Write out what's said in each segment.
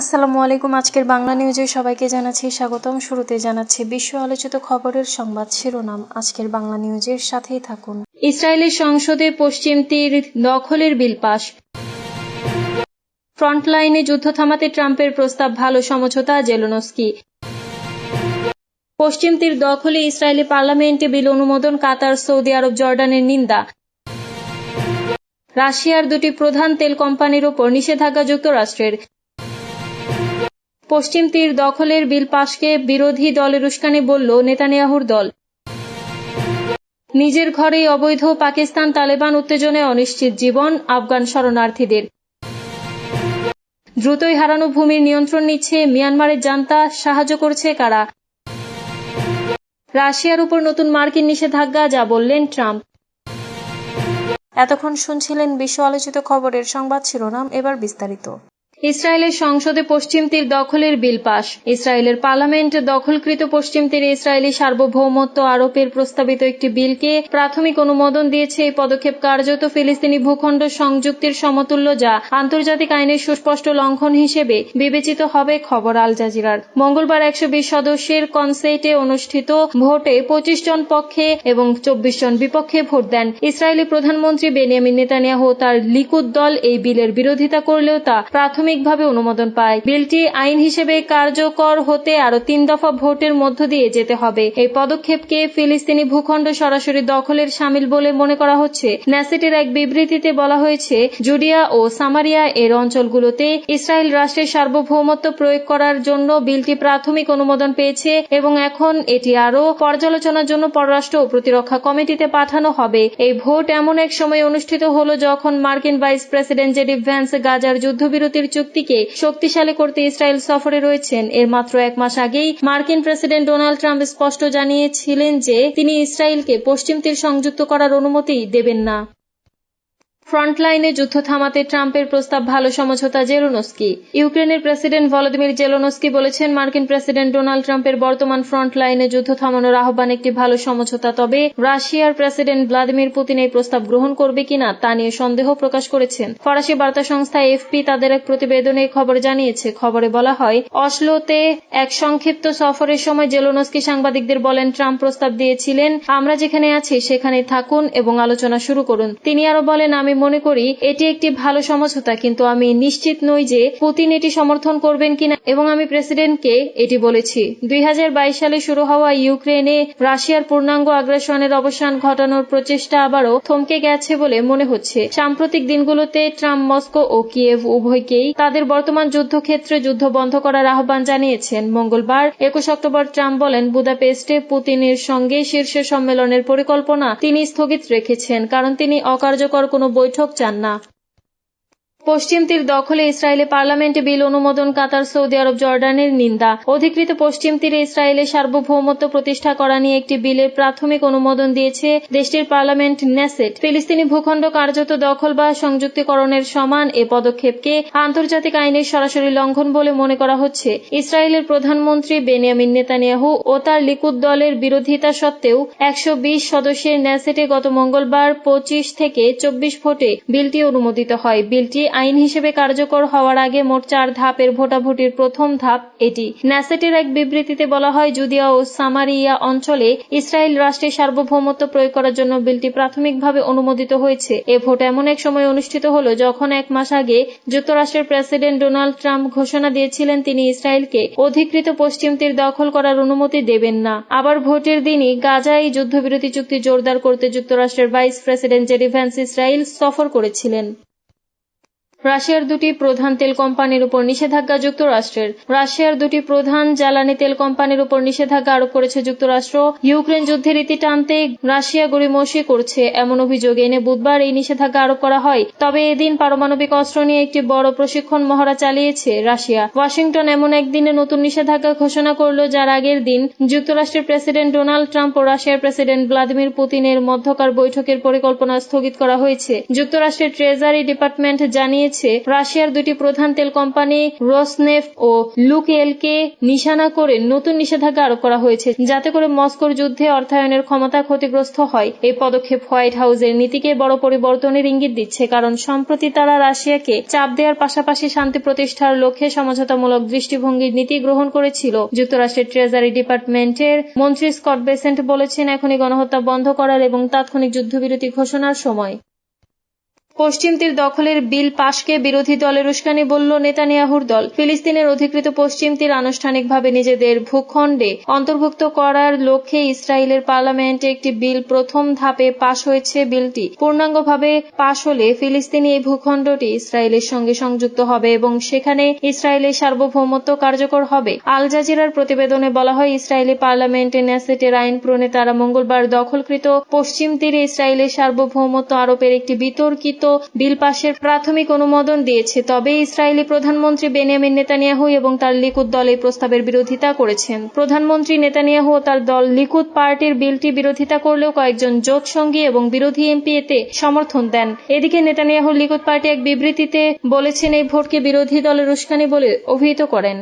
আসসালামু আলাইকুম, আজকের বাংলা নিউজে সবাইকে জানাচ্ছি স্বাগতম। শুরুতে জানাচ্ছি বিশ্ব আলোচিত খবরের সংবাদ শিরোনাম। আজকের বাংলা নিউজের সাথেই থাকুন। ইসরায়েলের সংসদে পশ্চিম তীর দখলের বিল পাশ ফ্রন্টলাইনে যুদ্ধ থামাতে ট্রাম্পের প্রস্তাব ভালো সমঝোতা, জেলোনস্কি। পশ্চিম তীর দখলে ইসরায়েলি পার্লামেন্টে বিল অনুমোদন, কাতার, সৌদি আরব, জর্ডানের নিন্দা। রাশিয়ার দুটি প্রধান তেল কোম্পানির ওপর নিষেধাজ্ঞা যুক্তরাষ্ট্রের পশ্চিম তীর দখলের বিল পাশকে বিরোধী দলের উস্কানি বলল নেতানিয়াহুর দল। নিজের ঘরেই অবৈধ পাকিস্তান তালেবান উত্তেজনায় অনিশ্চিত জীবন আফগান শরণার্থীদের। দ্রুতই হারানো ভূমির নিয়ন্ত্রণ নিচ্ছে মিয়ানমারের জান্তা, সাহায্য করছে কারা? রাশিয়ার উপর নতুন মার্কিন নিষেধাজ্ঞা, যা বললেন ট্রাম্প। এতক্ষণ শুনছিলেন বিশ্ব আলোচিত খবরের সংবাদ শিরোনাম, এবার বিস্তারিত। ইসরায়েলের সংসদে পশ্চিম তীর দখলের বিল পাশ ইসরায়েলের পার্লামেন্ট দখলকৃত পশ্চিম তীরে ইসরায়েলি সার্বভৌমত্ব আরোপের প্রস্তাবিত একটি বিলকে প্রাথমিক অনুমোদন দিয়েছে এই পদক্ষেপ কার্যত ফিলিস্তিনি ভূখণ্ড সংযুক্তির সমতুল্য যা আন্তর্জাতিক আইনের সুস্পষ্ট লঙ্ঘন হিসেবে বিবেচিত হবে, খবর আল জাজিরার। মঙ্গলবার একশো বিশ সদস্যের কনসেটে অনুষ্ঠিত ভোটে পঁচিশ জন পক্ষে এবং চব্বিশ জন বিপক্ষে ভোট দেন। ইসরায়েলি প্রধানমন্ত্রী বেনিয়ামিন নেতানিয়াহু তার লিকুদ দল এই বিলের বিরোধিতা করলেও তা প্রাথমিক প্রাথমিকভাবে অনুমোদন পায়। বিলটি আইন হিসেবে কার্যকর হতে আরও তিন দফা ভোটের মধ্য দিয়ে যেতে হবে। এই পদক্ষেপকে ফিলিস্তিনি ভূখণ্ড সরাসরি দখলের সামিল বলে মনে করা হচ্ছে। ন্যাসেটের এক বিবৃতিতে বলা হয়েছে, জুডিয়া ও সামারিয়া এর অঞ্চলগুলোতে ইসরায়েল রাষ্ট্রের সার্বভৌমত্ব প্রয়োগ করার জন্য বিলটি প্রাথমিক অনুমোদন পেয়েছে এবং এখন এটি আরও পর্যালোচনার জন্য পররাষ্ট্র ও প্রতিরক্ষা কমিটিতে পাঠানো হবে। এই ভোট এমন এক সময় অনুষ্ঠিত হল যখন মার্কিন ভাইস প্রেসিডেন্ট জেডি ভ্যান্স গাজার যুদ্ধবিরতির চুক্তিকে শক্তিশালী করতে ইসরায়েল সফরে রয়েছেন। এর মাত্র এক মাস আগেই মার্কিন প্রেসিডেন্ট ডোনাল্ড ট্রাম্প স্পষ্ট জানিয়েছিলেন যে তিনি ইসরায়েলকে পশ্চিম তীর সংযুক্ত করার অনুমতি দেবেন না। ফ্রন্টলাইনে যুদ্ধ থামাতে ট্রাম্পের প্রস্তাব ভালো সমঝোতা জেলোনস্কি। ইউক্রেনের প্রেসিডেন্ট ভলোদিমির জেলোনস্কি বলেছেন, মার্কিন প্রেসিডেন্ট ডোনাল্ড ট্রাম্পের বর্তমান ফ্রন্টলাইনে যুদ্ধ থামানোর আহ্বান একটি ভালো সমঝোতা, তবে রাশিয়ার প্রেসিডেন্ট ভ্লাদিমির পুতিন এই প্রস্তাব গ্রহণ করবে কিনা তা নিয়ে সন্দেহ প্রকাশ করেছেন। ফরাসি বার্তা সংস্থা এফপি তাদের এক প্রতিবেদনে খবর জানিয়েছে। খবরে বলা হয়, অসলোতে এক সংক্ষিপ্ত সফরের সময় জেলোনস্কি সাংবাদিকদের বলেন, ট্রাম্প প্রস্তাব দিয়েছিলেন, আমরা যেখানে আছি সেখানে থাকুন এবং আলোচনা শুরু করুন। তিনি আরও বলেন, আমি মনে করি এটি একটি ভালো সমঝোতা, কিন্তু আমি নিশ্চিত নই যে পুতিন এটি সমর্থন করবেন কিনা। এবং আমি প্রেসিডেন্টকে এটি বলেছি, দুই সালে শুরু হওয়া ইউক্রেনে রাশিয়ার পূর্ণাঙ্গ আগ্রাসনের অবসান ঘটানোর প্রচেষ্টা আবারও থমকে গেছে বলে মনে হচ্ছে। সাম্প্রতিক দিনগুলোতে ট্রাম্প মস্কো ও কিয়েভ উভয়কেই তাদের বর্তমান যুদ্ধক্ষেত্রে যুদ্ধ বন্ধ করার আহ্বান জানিয়েছেন। মঙ্গলবার একুশ অক্টোবর ট্রাম্প বলেন, বুদাপেস্টে পুতিনের সঙ্গে শীর্ষ সম্মেলনের পরিকল্পনা তিনি স্থগিত রেখেছেন, কারণ তিনি অকার্যকর কোনো বৈঠক চান না পশ্চিম তীর দখলে ইসরায়েলি পার্লামেন্টে বিল অনুমোদন কাতার, সৌদি আরব, জর্ডানের নিন্দা। অধিকৃত পশ্চিম তীরে ইসরায়েলের সার্বভৌমত্ব প্রতিষ্ঠা করা নিয়ে একটি বিলের প্রাথমিক অনুমোদন দিয়েছে দেশটির পার্লামেন্ট নেসেট। ফিলিস্তিনি ভূখণ্ড কার্যত দখল বা সংযুক্তিকরণের সমান এ পদক্ষেপকে আন্তর্জাতিক আইনের সরাসরি লঙ্ঘন বলে মনে করা হচ্ছে। ইসরায়েলের প্রধানমন্ত্রী বেনিয়ামিন নেতানিয়াহু ও তার লিকুদ দলের বিরোধিতা সত্ত্বেও একশো বিশ সদস্যের নেসেটে গত মঙ্গলবার পঁচিশ থেকে চব্বিশ ভোটে বিলটি অনুমোদিত হয়। বিলটি আইন হিসেবে কার্যকর হওয়ার আগে মোট চার ধাপের ভোটাভুটির প্রথম ধাপ এটি। ন্যাসেটের এক বিবৃতিতে বলা হয় জুদিয়া ও সামারিয়া অঞ্চলে ইসরায়েল রাষ্ট্রের সার্বভৌমত্ব প্রয়োগ করার জন্য বিলটি প্রাথমিকভাবে অনুমোদিত হয়েছে। এ ভোট এমন এক সময় অনুষ্ঠিত হল, যখন এক মাস আগে যুক্তরাষ্ট্রের প্রেসিডেন্ট ডোনাল্ড ট্রাম্প ঘোষণা দিয়েছিলেন, তিনি ইসরায়েলকে অধিকৃত পশ্চিম তীর দখল করার অনুমতি দেবেন না। আবার ভোটের দিনই গাজায় যুদ্ধবিরতি চুক্তি জোরদার করতে যুক্তরাষ্ট্রের vice president JD Vance Israel সফর করেছিলেন। রাশিয়ার দুটি প্রধান তেল কোম্পানির উপর নিষেধাজ্ঞা যুক্তরাষ্ট্রের। রাশিয়ার দুটি প্রধান জ্বালানি তেল কোম্পানির উপর নিষেধাজ্ঞা আরোপ করেছে যুক্তরাষ্ট্র। ইউক্রেন যুদ্ধের ইতি টানতে রাশিয়া গড়িমসি করছে, এমন অভিযোগ এনে বুধবার এই নিষেধাজ্ঞা আরোপ করা হয়। তবে এদিন পারমাণবিক অস্ত্র নিয়ে একটি বড় প্রশিক্ষণ মহড়া চালিয়েছে রাশিয়া। ওয়াশিংটন এমন একদিনে নতুন নিষেধাজ্ঞা ঘোষণা করল যার আগের দিন যুক্তরাষ্ট্রের প্রেসিডেন্ট ডোনাল্ড ট্রাম্প ও রাশিয়ার প্রেসিডেন্ট ভ্লাদিমির পুতিনের মধ্যকার বৈঠকের পরিকল্পনা স্থগিত করা হয়েছে। যুক্তরাষ্ট্রের ট্রেজারি ডিপার্টমেন্ট জানিয়েছে হয়েছে রাশিয়ার দুটি প্রধান তেল কোম্পানি রোসনেফট ও লুকেলকে নিশানা করে নতুন নিষেধাজ্ঞা আরোপ করা হয়েছে। যাতে করে মস্কোর যুদ্ধে অর্থায়নের ক্ষমতা ক্ষতিগ্রস্ত হয়, এই পদক্ষেপ হোয়াইট হাউসের নীতিকে বড় পরিবর্তনের ইঙ্গিত দিচ্ছে। কারণ সম্প্রতি তারা রাশিয়াকে চাপ দেওয়ার পাশাপাশি শান্তি প্রতিষ্ঠার লক্ষ্যে সমঝোতামূলক দৃষ্টিভঙ্গির নীতি গ্রহণ করেছিল। যুক্তরাষ্ট্রের ট্রেজারি ডিপার্টমেন্টের মন্ত্রী স্কট বেসেন্ট বলেছেন, এখনই গণহত্যা বন্ধ করার এবং তাৎক্ষণিক যুদ্ধবিরতি ঘোষণার সময়। পশ্চিম তীর দখলের বিল পাশকে বিরোধী দলের উস্কানি বলল নেতানিয়াহুর দল। ফিলিস্তিনের অধিকৃত পশ্চিম তীর আনুষ্ঠানিকভাবে নিজেদের ভূখণ্ডে অন্তর্ভুক্ত করার লক্ষ্যে ইসরায়েলের পার্লামেন্টে একটি বিল প্রথম ধাপে পাশ হয়েছে বিলটি। পূর্ণাঙ্গভাবে পাশ হলে ফিলিস্তিনি এই ভূখণ্ডটি ইসরায়েলের সঙ্গে সংযুক্ত হবে এবং সেখানে ইসরায়েলের সার্বভৌমত্ব কার্যকর হবে। আল জাজিরার প্রতিবেদনে বলা হয়, ইসরায়েলি পার্লামেন্টে ন্যাসেটের আইন প্রণেতারা মঙ্গলবার দখলকৃত পশ্চিম তীরে ইসরায়েলের সার্বভৌমত্ব আরোপের একটি বিতর্কিত বিল পাশের প্রাথমিক অনুমোদন দিয়েছে। তবে ইসরায়েলি প্রধানমন্ত্রী বেনিয়ামিন নেতানিয়াহু এবং তার লিকুদ দল এই প্রস্তাবের বিরোধিতা করেছেন। প্রধানমন্ত্রী নেতানিয়াহু ও তার দল লিকুদ পার্টির বিলটি বিরোধিতা করলেও কয়েকজন জোট সঙ্গী এবং বিরোধী এমপি এতে সমর্থন দেন। এদিকে নেতানিয়াহু লিকুদ পার্টি এক বিবৃতিতে বলেছেন, এই ভোটকে বিরোধী দলের উস্কানি বলে অভিহিত করেন।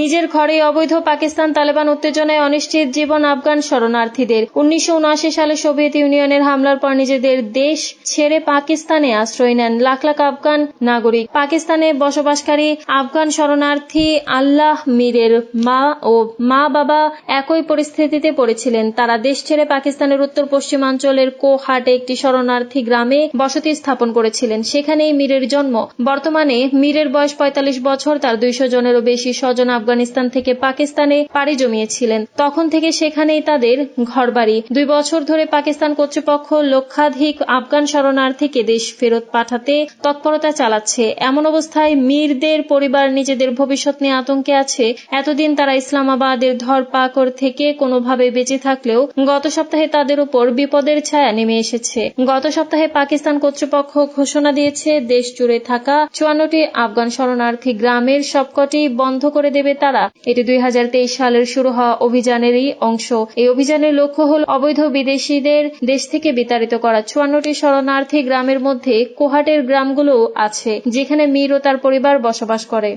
নিজের ঘরে অবৈধ পাকিস্তান তালেবান উত্তেজনায় অনিশ্চিত জীবন আফগান শরণার্থীদের। উনিশশো উনআশি সালে সোভিয়েত ইউনিয়নের হামলার পর নিজেদের দেশ ছেড়ে পাকিস্তানে আশ্রয় নেন লাখ লাখ আফগান নাগরিক। পাকিস্তানে বসবাসকারী আফগান শরণার্থী আল্লাহ মীরের মা ও মা বাবা একই পরিস্থিতিতে পড়েছিলেন। তারা দেশ ছেড়ে পাকিস্তানের উত্তর পশ্চিমাঞ্চলের কোহাটে একটি শরণার্থী গ্রামে বসতি স্থাপন করেছিলেন। সেখানেই মীরের জন্ম। বর্তমানে মীরের বয়স পঁয়তাল্লিশ বছর, তার দুইশো জনেরও বেশি স্বজন আফগানিস্তান থেকে পাকিস্তানে পাড়ি জমিয়েছিলেন। তখন থেকে সেখানেই তাদের ঘরবাড়ি। দুই বছর ধরে পাকিস্তান কর্তৃপক্ষ লক্ষাধিক আফগান শরণার্থীকে দেশ ফেরত পাঠাতে তৎপরতা চালাচ্ছে। এমন অবস্থায় মীরদের পরিবার নিজেদের ভবিষ্যৎ নিয়ে আতঙ্কে আছে। এতদিন তারা ইসলামাবাদের ধরপাকড় থেকে কোনোভাবে বেঁচে থাকলেও গত সপ্তাহে তাদের উপর বিপদের ছায়া নেমে এসেছে। গত সপ্তাহে পাকিস্তান কর্তৃপক্ষ ঘোষণা দিয়েছে, দেশ জুড়ে থাকা চুয়ান্নটি আফগান শরণার্থী গ্রামের সবকটি বন্ধ করে দেবে তারা। এটি দুই হাজার তেইশ সালের শুরু হওয়া অভিযানেরই অংশ। এই অভিযানের লক্ষ্য হল অবৈধ বিদেশিদের দেশ থেকে বিতাড়িত করা চুয়ান্নটি শরণার্থী গ্রামের মধ্যে কোহাটের গ্রামগুলো আছে, যেখানে মীর ও তার পরিবার বসবাস করে।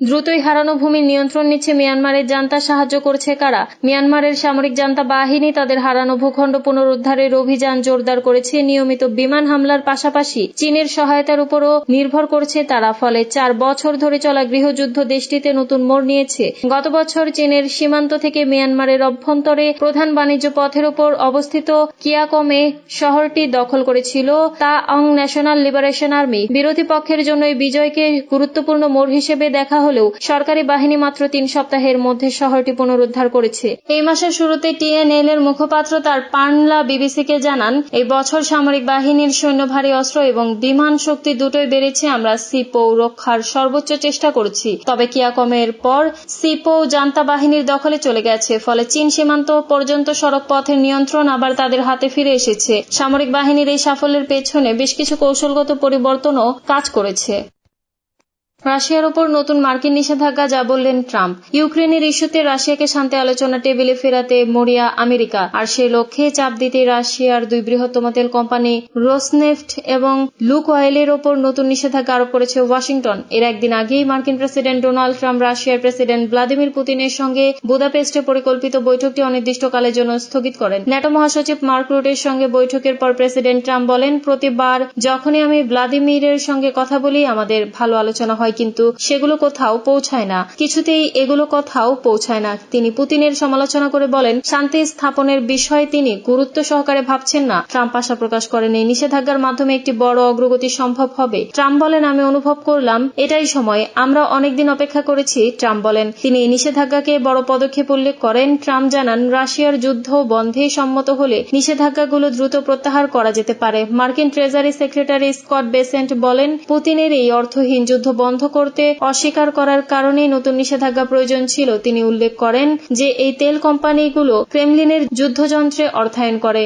দ্রুতই হারানো ভূমির নিয়ন্ত্রণ নিচ্ছে মিয়ানমারের জান্তা সাহায্য করছে কারা? মিয়ানমারের সামরিক জান্তা বাহিনী তাদের হারানো ভূখণ্ড পুনরুদ্ধারের অভিযান জোরদার করেছে। নিয়মিত বিমান হামলার পাশাপাশি চীনের সহায়তার উপরও নির্ভর করছে তারা, ফলে চার বছর ধরে চলা গৃহযুদ্ধ দেশটিতে নতুন মোড় নিয়েছে। গত বছর চীনের সীমান্ত থেকে মিয়ানমারের অভ্যন্তরে প্রধান বাণিজ্য পথের উপর অবস্থিত কিয়াকমে শহরটি দখল করেছিল তা অং ন্যাশনাল লিবারেশন আর্মি। বিরোধী পক্ষের জন্য এই বিজয়কে গুরুত্বপূর্ণ মোড় হিসেবে দেখা হলেও সরকারি বাহিনী মাত্র তিন সপ্তাহের মধ্যে শহরটি পুনরুদ্ধার করেছে। এই মাসের শুরুতে টিএনএল এর মুখপাত্র তার পানলা বিবিসিকে জানান, এই বছর সামরিক বাহিনীর সৈন্য ভারী অস্ত্র এবং বিমান শক্তি দুটোই বেড়েছে, আমরা সিপো রক্ষার সর্বোচ্চ চেষ্টা করছি। তবে কিয়াকমের পর সিপো জান্তা বাহিনীর দখলে চলে গেছে, ফলে চীন সীমান্ত পর্যন্ত সড়ক পথের নিয়ন্ত্রণ আবার তাদের হাতে ফিরে এসেছে। সামরিক বাহিনীর এই সাফল্যের পেছনে বেশ কিছু কৌশলগত পরিবর্তনও কাজ করেছে। রাশিয়ার উপর নতুন মার্কিন নিষেধাজ্ঞা, যা বললেন ট্রাম্প। ইউক্রেনের ইস্যুতে রাশিয়াকে শান্তি আলোচনা টেবিলে ফেরাতে মরিয়া আমেরিকা। আর সে লক্ষ্যে চাপ দিতে রাশিয়ার দুই বৃহত্তম তেল কোম্পানি রোসনেফট এবং লুক অয়েলের ওপর নতুন নিষেধাজ্ঞা আরোপ করেছে ওয়াশিংটন। এর একদিন আগেই মার্কিন প্রেসিডেন্ট ডোনাল্ড ট্রাম্প রাশিয়ার প্রেসিডেন্ট ভ্লাদিমির পুতিনের সঙ্গে বুদাপেস্টে পরিকল্পিত বৈঠকটি অনির্দিষ্টকালের জন্য স্থগিত করেন। ন্যাটো মহাসচিব মার্ক রুটের সঙ্গে বৈঠকের পর প্রেসিডেন্ট ট্রাম্প বলেন, প্রতিবার যখনই আমি ভ্লাদিমিরের সঙ্গে কথা বলি, আমাদের ভালো আলোচনা হয়। কিন্তু সেগুলো কোথাও পৌঁছায় না। কিছুতেই এগুলো কোথাও পৌঁছায় না। তিনি পুতিনের সমালোচনা করে বলেন, শান্তি স্থাপনের বিষয়ে তিনি গুরুত্ব সহকারে ভাবছেন না। ট্রাম্প আশা প্রকাশ করেন, এই নিষেধাজ্ঞার মাধ্যমে একটি বড় অগ্রগতি সম্ভব হবে। ট্রাম্প বলেন, আমি অনুভব করলাম, এটাই সময়। আমরা অনেকদিন অপেক্ষা করেছি, ট্রাম্প বলেন। তিনি এই নিষেধাজ্ঞাকে বড় পদক্ষেপ উল্লেখ করেন। ট্রাম্প জানান, রাশিয়ার যুদ্ধ বন্ধে সম্মত হলে নিষেধাজ্ঞাগুলো দ্রুত প্রত্যাহার করা যেতে পারে। মার্কিন ট্রেজারি সেক্রেটারি স্কট বেসেন্ট বলেন, পুতিনের এই অর্থহীন যুদ্ধ বন্ধ করতে অস্বীকার করার কারণেই নতুন নিষেধাজ্ঞা প্রয়োজন ছিল। তিনি উল্লেখ করেন যে, এই তেল কোম্পানিগুলো ক্রেমলিনের যুদ্ধযন্ত্রে অর্থায়ন করে।